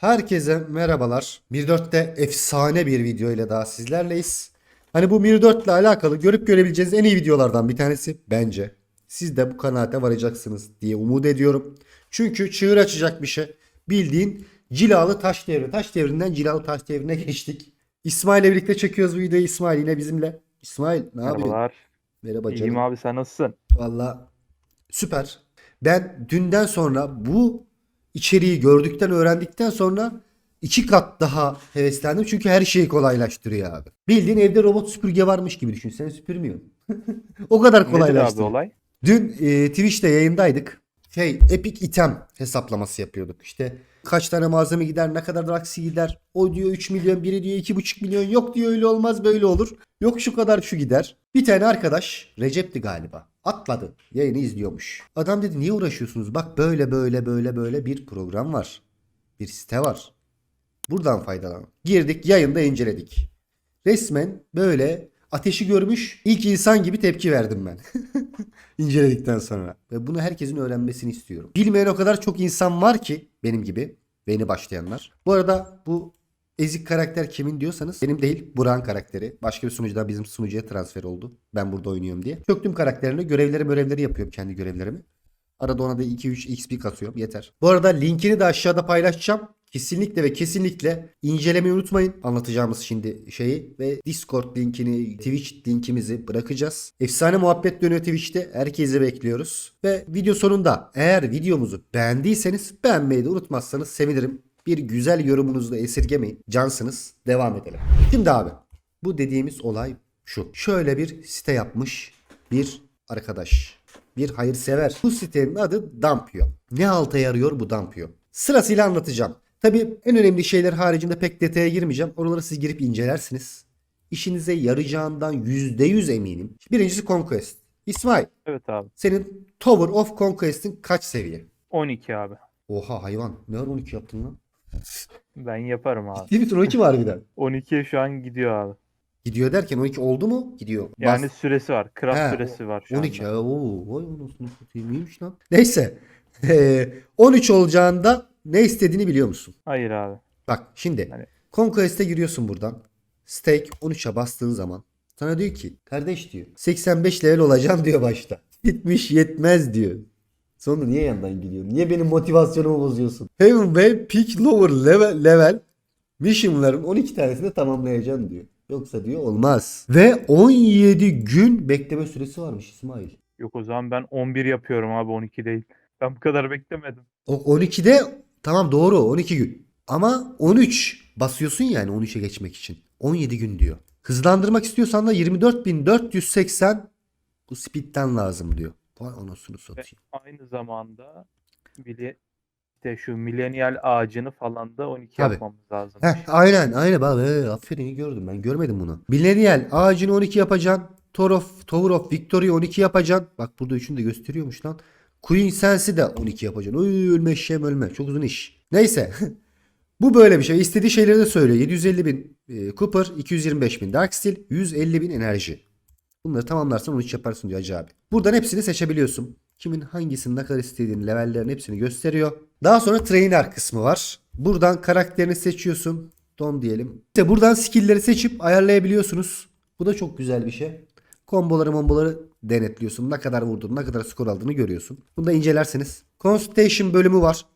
Herkese merhabalar. 1.4'te efsane bir video ile daha sizlerleyiz. Hani bu 1.4 ile alakalı görüp görebileceğiniz en iyi videolardan bir tanesi bence. Siz de bu kanaate varacaksınız diye umut ediyorum. Çünkü çığır açacak bir şey. Bildiğin cilalı taş devri. Taş devrinden cilalı taş devrine geçtik. İsmail ile birlikte çekiyoruz bu videoyu. İsmail yine bizimle. İsmail ne yapıyorsun? Merhabalar. Merhaba İyiyim canım. abi sen nasılsın? Valla süper. Ben dünden sonra bu içeriği gördükten öğrendikten sonra iki kat daha heveslendim. Çünkü her şeyi kolaylaştırıyor abi. Bildiğin evde robot süpürge varmış gibi düşün. Sen süpürmüyorsun. o kadar Nedir abi kolaylaştırıyor. olay? Dün e, Twitch'te yayındaydık. Şey Epic item hesaplaması yapıyorduk. İşte kaç tane malzeme gider, ne kadar aksi gider. O diyor 3 milyon, biri diyor 2,5 milyon. Yok diyor öyle olmaz böyle olur. Yok şu kadar şu gider. Bir tane arkadaş Recep'ti galiba. Atladı. Yayını izliyormuş. Adam dedi niye uğraşıyorsunuz? Bak böyle böyle böyle böyle bir program var. Bir site var. Buradan faydalan. Girdik yayında inceledik. Resmen böyle ateşi görmüş ilk insan gibi tepki verdim ben. İnceledikten sonra. Ve bunu herkesin öğrenmesini istiyorum. Bilmeyen o kadar çok insan var ki benim gibi. Beni başlayanlar. Bu arada bu ezik karakter kimin diyorsanız benim değil Burak'ın karakteri. Başka bir sunucudan bizim sunucuya transfer oldu. Ben burada oynuyorum diye. Çöktüm karakterini. Görevleri görevleri yapıyorum kendi görevlerimi. Arada ona da 2-3 XP kasıyorum. Yeter. Bu arada linkini de aşağıda paylaşacağım. Kesinlikle ve kesinlikle incelemeyi unutmayın. Anlatacağımız şimdi şeyi ve Discord linkini, Twitch linkimizi bırakacağız. Efsane muhabbet dönüyor Twitch'te. Herkesi bekliyoruz. Ve video sonunda eğer videomuzu beğendiyseniz beğenmeyi de unutmazsanız sevinirim. Bir güzel yorumunuzu da esirgemeyin. Cansınız. Devam edelim. Şimdi abi bu dediğimiz olay şu. Şöyle bir site yapmış bir arkadaş. Bir hayırsever. Bu sitenin adı Dampio. Ne alta yarıyor bu Dampio? Sırasıyla anlatacağım. Tabii en önemli şeyler haricinde pek detaya girmeyeceğim. Oraları siz girip incelersiniz. İşinize yarayacağından %100 eminim. Birincisi Conquest. İsmail Evet abi. senin Tower of Conquest'in kaç seviye? 12 abi. Oha hayvan. Ne ara 12 yaptın lan? Ben yaparım abi. Ciddi misin 12 var bir de. 12'ye şu an gidiyor abi. Gidiyor derken 12 oldu mu? Gidiyor. Yani Bas- süresi var. Craft He, süresi var şu 12. anda. Ha, Oo, vay anasını satayım iyiymiş lan. Neyse. Ee, 13 olacağında ne istediğini biliyor musun? Hayır abi. Bak şimdi Hani- Conquest'e giriyorsun buradan. Stake 13'e bastığın zaman sana diyor ki kardeş diyor 85 level olacağım diyor başta. 70 yetmez diyor. Sonra niye yandan gidiyorsun? Niye benim motivasyonumu bozuyorsun? Heaven ve Peak Lower level, level mission'ların 12 tanesini tamamlayacaksın diyor. Yoksa diyor olmaz. Ve 17 gün bekleme süresi varmış İsmail. Yok o zaman ben 11 yapıyorum abi 12 değil. Ben bu kadar beklemedim. O 12'de tamam doğru 12 gün. Ama 13 basıyorsun yani 13'e geçmek için. 17 gün diyor. Hızlandırmak istiyorsan da 24.480 bu speed'den lazım diyor. Vay anasını Ve satayım. aynı zamanda bile işte şu milenyal ağacını falan da 12 Tabii. yapmamız lazım. Heh, aynen aynen bak ee, aferin iyi gördüm ben görmedim bunu. Millennial ağacını 12 yapacaksın. Tower of, Tower of Victory'yi 12 yapacaksın. Bak burada üçünü de gösteriyormuş lan. Queen Sense'i de 12 yapacaksın. Oy ölme şem ölme. Çok uzun iş. Neyse. Bu böyle bir şey. İstediği şeyleri de söylüyor. 750 bin e, Cooper, 225 bin Darksteel, 150 bin enerji. Bunları tamamlarsan 13 yaparsın diyor Hacı abi. Buradan hepsini seçebiliyorsun. Kimin hangisini ne kadar istediğini, levellerin hepsini gösteriyor. Daha sonra trainer kısmı var. Buradan karakterini seçiyorsun. Don diyelim. İşte buradan skill'leri seçip ayarlayabiliyorsunuz. Bu da çok güzel bir şey. Komboları momboları denetliyorsun. Ne kadar vurdun, ne kadar skor aldığını görüyorsun. Bunu da incelersiniz. Consultation bölümü var.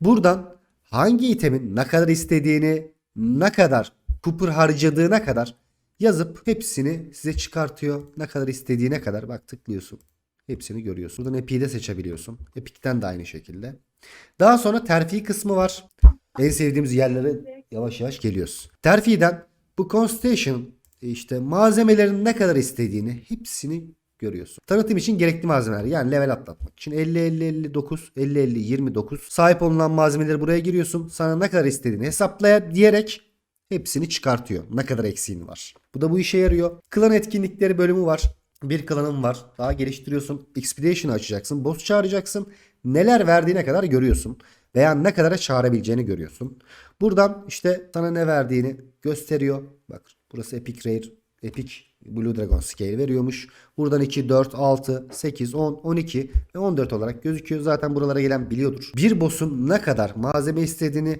Buradan hangi itemin ne kadar istediğini, ne kadar Cooper harcadığına kadar yazıp hepsini size çıkartıyor. Ne kadar istediğine kadar bak tıklıyorsun. Hepsini görüyorsun. Buradan Epic'i de seçebiliyorsun. Epic'ten de aynı şekilde. Daha sonra terfi kısmı var. En sevdiğimiz yerlere yavaş yavaş geliyoruz. Terfiden bu Constellation işte malzemelerin ne kadar istediğini hepsini görüyorsun. Tanıtım için gerekli malzemeler yani level atlatmak için 50 50 59 50 50 29 sahip olunan malzemeleri buraya giriyorsun. Sana ne kadar istediğini hesaplayıp diyerek hepsini çıkartıyor. Ne kadar eksiğin var. Bu da bu işe yarıyor. Klan etkinlikleri bölümü var. Bir klanın var. Daha geliştiriyorsun. Expedition açacaksın. Boss çağıracaksın. Neler verdiğine kadar görüyorsun. Veya ne kadara çağırabileceğini görüyorsun. Buradan işte sana ne verdiğini gösteriyor. Bak burası Epic Rare. Epic Blue Dragon Scale veriyormuş. Buradan 2, 4, 6, 8, 10, 12 ve 14 olarak gözüküyor. Zaten buralara gelen biliyordur. Bir boss'un ne kadar malzeme istediğini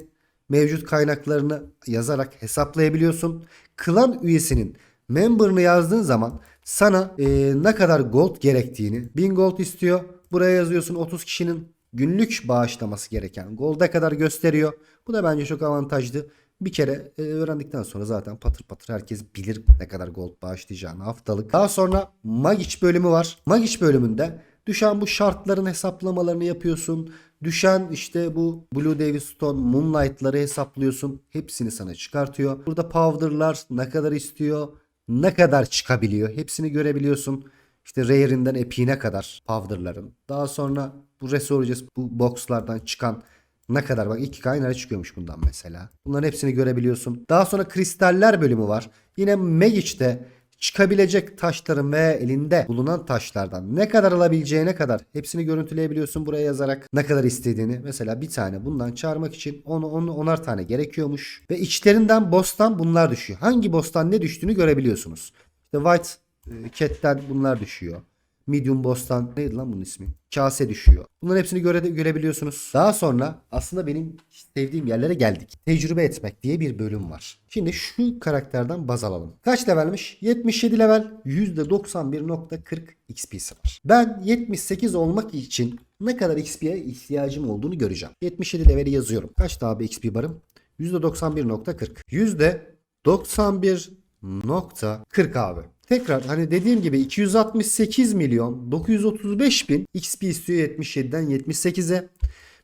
mevcut kaynaklarını yazarak hesaplayabiliyorsun. Klan üyesinin member'ını yazdığın zaman sana e, ne kadar gold gerektiğini 1000 gold istiyor. Buraya yazıyorsun 30 kişinin günlük bağışlaması gereken golda kadar gösteriyor. Bu da bence çok avantajlı. Bir kere e, öğrendikten sonra zaten patır patır herkes bilir ne kadar gold bağışlayacağını haftalık. Daha sonra Magic bölümü var. Magic bölümünde düşen bu şartların hesaplamalarını yapıyorsun. Düşen işte bu Blue Davis Stone, Moonlight'ları hesaplıyorsun. Hepsini sana çıkartıyor. Burada Powder'lar ne kadar istiyor, ne kadar çıkabiliyor. Hepsini görebiliyorsun. İşte Rare'inden Epic'ine kadar Powder'ların. Daha sonra bu Resurges, bu boxlardan çıkan ne kadar bak 2K nerede çıkıyormuş bundan mesela. Bunların hepsini görebiliyorsun. Daha sonra kristaller bölümü var. Yine Magic'te çıkabilecek taşların ve elinde bulunan taşlardan ne kadar alabileceğine kadar hepsini görüntüleyebiliyorsun buraya yazarak ne kadar istediğini. Mesela bir tane bundan çağırmak için onu, onu onar tane gerekiyormuş. Ve içlerinden boss'tan bunlar düşüyor. Hangi boss'tan ne düştüğünü görebiliyorsunuz. İşte White e, Cat'ten bunlar düşüyor. Medium Boss'tan neydi lan bunun ismi? Kase düşüyor. Bunların hepsini göre, görebiliyorsunuz. Daha sonra aslında benim sevdiğim yerlere geldik. Tecrübe etmek diye bir bölüm var. Şimdi şu karakterden baz alalım. Kaç levelmiş? 77 level. %91.40 XP'si var. Ben 78 olmak için ne kadar XP'ye ihtiyacım olduğunu göreceğim. 77 leveli yazıyorum. Kaç daha bir XP barım? %91.40. %91.40 abi. Tekrar hani dediğim gibi 268 milyon 935 bin XP istiyor 77'den 78'e.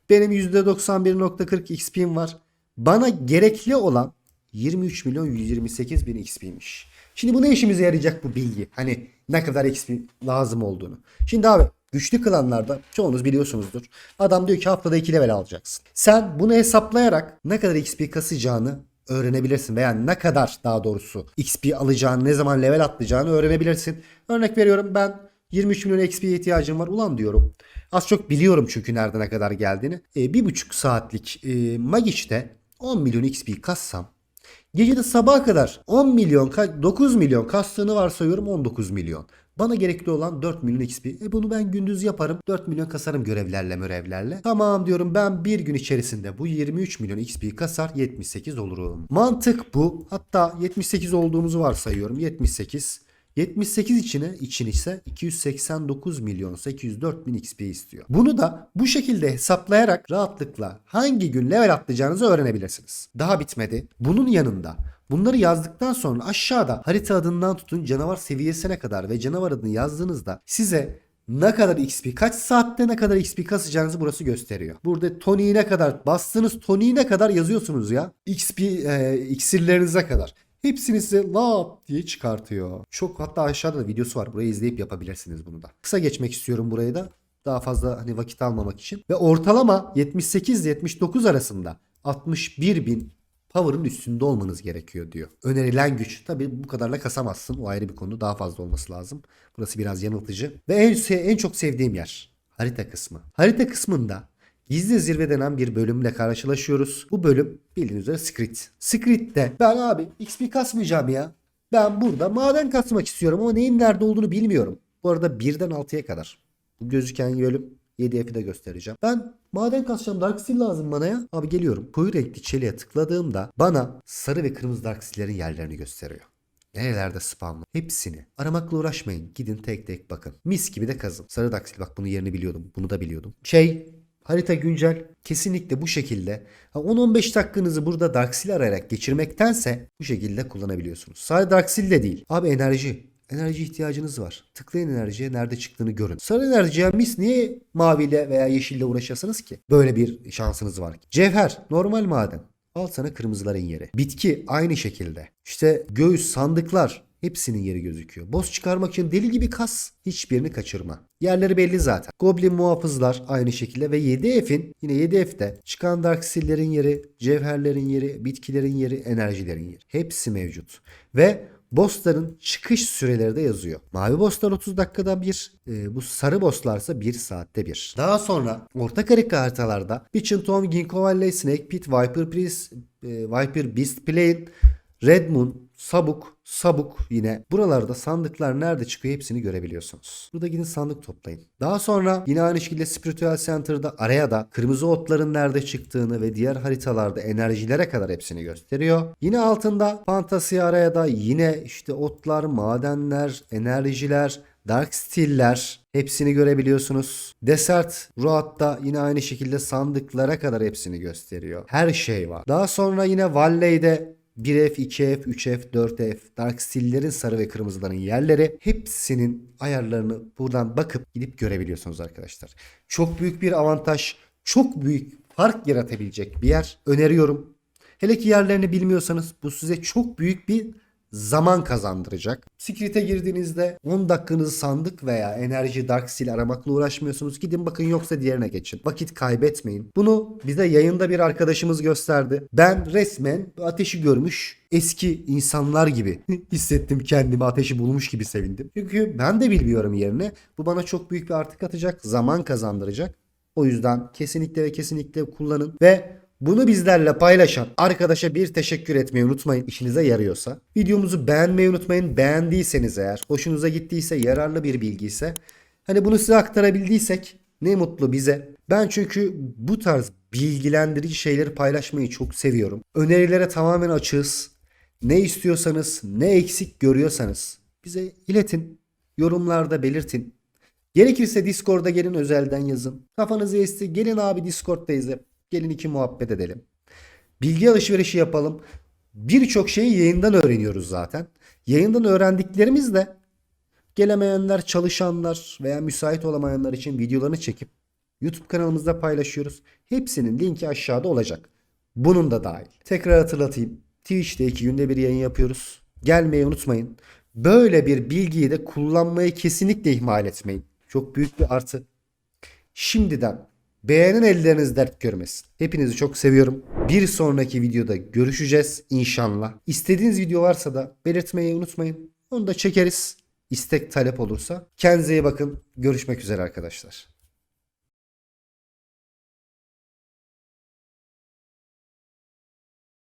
Benim %91.40 XP'm var. Bana gerekli olan 23 milyon 128 bin XP'miş. Şimdi bu ne işimize yarayacak bu bilgi? Hani ne kadar XP lazım olduğunu. Şimdi abi güçlü klanlarda çoğunuz biliyorsunuzdur. Adam diyor ki haftada 2 level alacaksın. Sen bunu hesaplayarak ne kadar XP kasacağını öğrenebilirsin veya ne kadar daha doğrusu XP alacağını, ne zaman level atlayacağını öğrenebilirsin. Örnek veriyorum ben 23 milyon XP'ye ihtiyacım var ulan diyorum. Az çok biliyorum çünkü nerede ne kadar geldiğini. E, bir buçuk saatlik e, Magic'te 10 milyon XP kassam Gecede sabaha kadar 10 milyon, ka- 9 milyon kastığını varsayıyorum 19 milyon. Bana gerekli olan 4 milyon XP. E bunu ben gündüz yaparım. 4 milyon kasarım görevlerle mürevlerle. Tamam diyorum ben bir gün içerisinde bu 23 milyon XP kasar 78 olurum. Mantık bu. Hatta 78 olduğumuzu varsayıyorum. 78. 78 içine için ise 289 milyon 804 bin XP istiyor. Bunu da bu şekilde hesaplayarak rahatlıkla hangi gün level atlayacağınızı öğrenebilirsiniz. Daha bitmedi. Bunun yanında Bunları yazdıktan sonra aşağıda harita adından tutun canavar seviyesine kadar ve canavar adını yazdığınızda size ne kadar XP, kaç saatte ne kadar XP kasacağınızı burası gösteriyor. Burada Tony'yi ne kadar, bastığınız Tony'yi ne kadar yazıyorsunuz ya. XP e, iksirlerinize kadar. Hepsini size lap diye çıkartıyor. Çok hatta aşağıda da videosu var. Burayı izleyip yapabilirsiniz bunu da. Kısa geçmek istiyorum burayı da. Daha fazla hani vakit almamak için. Ve ortalama 78-79 arasında 61 bin power'ın üstünde olmanız gerekiyor diyor. Önerilen güç. Tabi bu kadarla kasamazsın. O ayrı bir konu. Daha fazla olması lazım. Burası biraz yanıltıcı. Ve en, en çok sevdiğim yer. Harita kısmı. Harita kısmında Gizli zirve denen bir bölümle karşılaşıyoruz. Bu bölüm bildiğiniz üzere Secret. Secret'te ben abi XP kasmayacağım ya. Ben burada maden kasmak istiyorum ama neyin nerede olduğunu bilmiyorum. Bu arada 1'den 6'ya kadar. Bu gözüken bölüm 7F'i de göstereceğim. Ben maden kasacağım. Dark Steel lazım bana ya. Abi geliyorum. Koyu renkli çeliğe tıkladığımda bana sarı ve kırmızı Dark Steel'lerin yerlerini gösteriyor. Nerelerde spamlı? Hepsini. Aramakla uğraşmayın. Gidin tek tek bakın. Mis gibi de kazın. Sarı daksil bak bunun yerini biliyordum. Bunu da biliyordum. Şey harita güncel. Kesinlikle bu şekilde. Ha, 10-15 dakikanızı burada Darksil arayarak geçirmektense bu şekilde kullanabiliyorsunuz. Sadece Darksil de değil. Abi enerji. Enerji ihtiyacınız var. Tıklayın enerjiye nerede çıktığını görün. Sarı enerjiye mis niye maviyle veya yeşille uğraşasınız ki? Böyle bir şansınız var. Cevher normal maden. Al sana kırmızıların yeri. Bitki aynı şekilde. İşte göğüs, sandıklar hepsinin yeri gözüküyor. Boss çıkarmak için deli gibi kas. Hiçbirini kaçırma. Yerleri belli zaten. Goblin muhafızlar aynı şekilde ve 7F'in yine 7F'de çıkan Dark Seal'lerin yeri, cevherlerin yeri, bitkilerin yeri, enerjilerin yeri. Hepsi mevcut. Ve bossların çıkış süreleri de yazıyor. Mavi bosslar 30 dakikada bir, e, bu sarı bosslarsa 1 saatte bir. Daha sonra orta karika haritalarda Bitchin Tom, Ginkgo Valley, Snake Pit, Viper Priest, e, Viper Beast Plane, Red Moon, sabuk, sabuk yine. Buralarda sandıklar nerede çıkıyor hepsini görebiliyorsunuz. Burada gidin sandık toplayın. Daha sonra yine aynı şekilde Spiritual Center'da araya da kırmızı otların nerede çıktığını ve diğer haritalarda enerjilere kadar hepsini gösteriyor. Yine altında fantasi araya da yine işte otlar, madenler, enerjiler, Dark Steel'ler hepsini görebiliyorsunuz. Desert Road'da yine aynı şekilde sandıklara kadar hepsini gösteriyor. Her şey var. Daha sonra yine Valley'de 1F, 2F, 3F, 4F, Dark Steel'lerin sarı ve kırmızıların yerleri hepsinin ayarlarını buradan bakıp gidip görebiliyorsunuz arkadaşlar. Çok büyük bir avantaj, çok büyük fark yaratabilecek bir yer öneriyorum. Hele ki yerlerini bilmiyorsanız bu size çok büyük bir zaman kazandıracak. Secret'e girdiğinizde 10 dakikanızı sandık veya enerji dark seal aramakla uğraşmıyorsunuz. Gidin bakın yoksa diğerine geçin. Vakit kaybetmeyin. Bunu bize yayında bir arkadaşımız gösterdi. Ben resmen ateşi görmüş eski insanlar gibi hissettim kendimi ateşi bulmuş gibi sevindim. Çünkü ben de bilmiyorum yerini. Bu bana çok büyük bir artı katacak, zaman kazandıracak. O yüzden kesinlikle ve kesinlikle kullanın ve bunu bizlerle paylaşan arkadaşa bir teşekkür etmeyi unutmayın işinize yarıyorsa. Videomuzu beğenmeyi unutmayın. Beğendiyseniz eğer, hoşunuza gittiyse, yararlı bir bilgi ise hani bunu size aktarabildiysek ne mutlu bize. Ben çünkü bu tarz bilgilendirici şeyleri paylaşmayı çok seviyorum. Önerilere tamamen açığız. Ne istiyorsanız, ne eksik görüyorsanız bize iletin. Yorumlarda belirtin. Gerekirse Discord'a gelin özelden yazın. Kafanızı esti gelin abi Discord'dayız hep. Gelin iki muhabbet edelim. Bilgi alışverişi yapalım. Birçok şeyi yayından öğreniyoruz zaten. Yayından öğrendiklerimiz de gelemeyenler, çalışanlar veya müsait olamayanlar için videolarını çekip YouTube kanalımızda paylaşıyoruz. Hepsinin linki aşağıda olacak. Bunun da dahil. Tekrar hatırlatayım. Twitch'te iki günde bir yayın yapıyoruz. Gelmeyi unutmayın. Böyle bir bilgiyi de kullanmayı kesinlikle ihmal etmeyin. Çok büyük bir artı. Şimdiden beğenen elleriniz dert görmesin. Hepinizi çok seviyorum. Bir sonraki videoda görüşeceğiz inşallah. İstediğiniz video varsa da belirtmeyi unutmayın. Onu da çekeriz. İstek talep olursa. Kendinize iyi bakın. Görüşmek üzere arkadaşlar.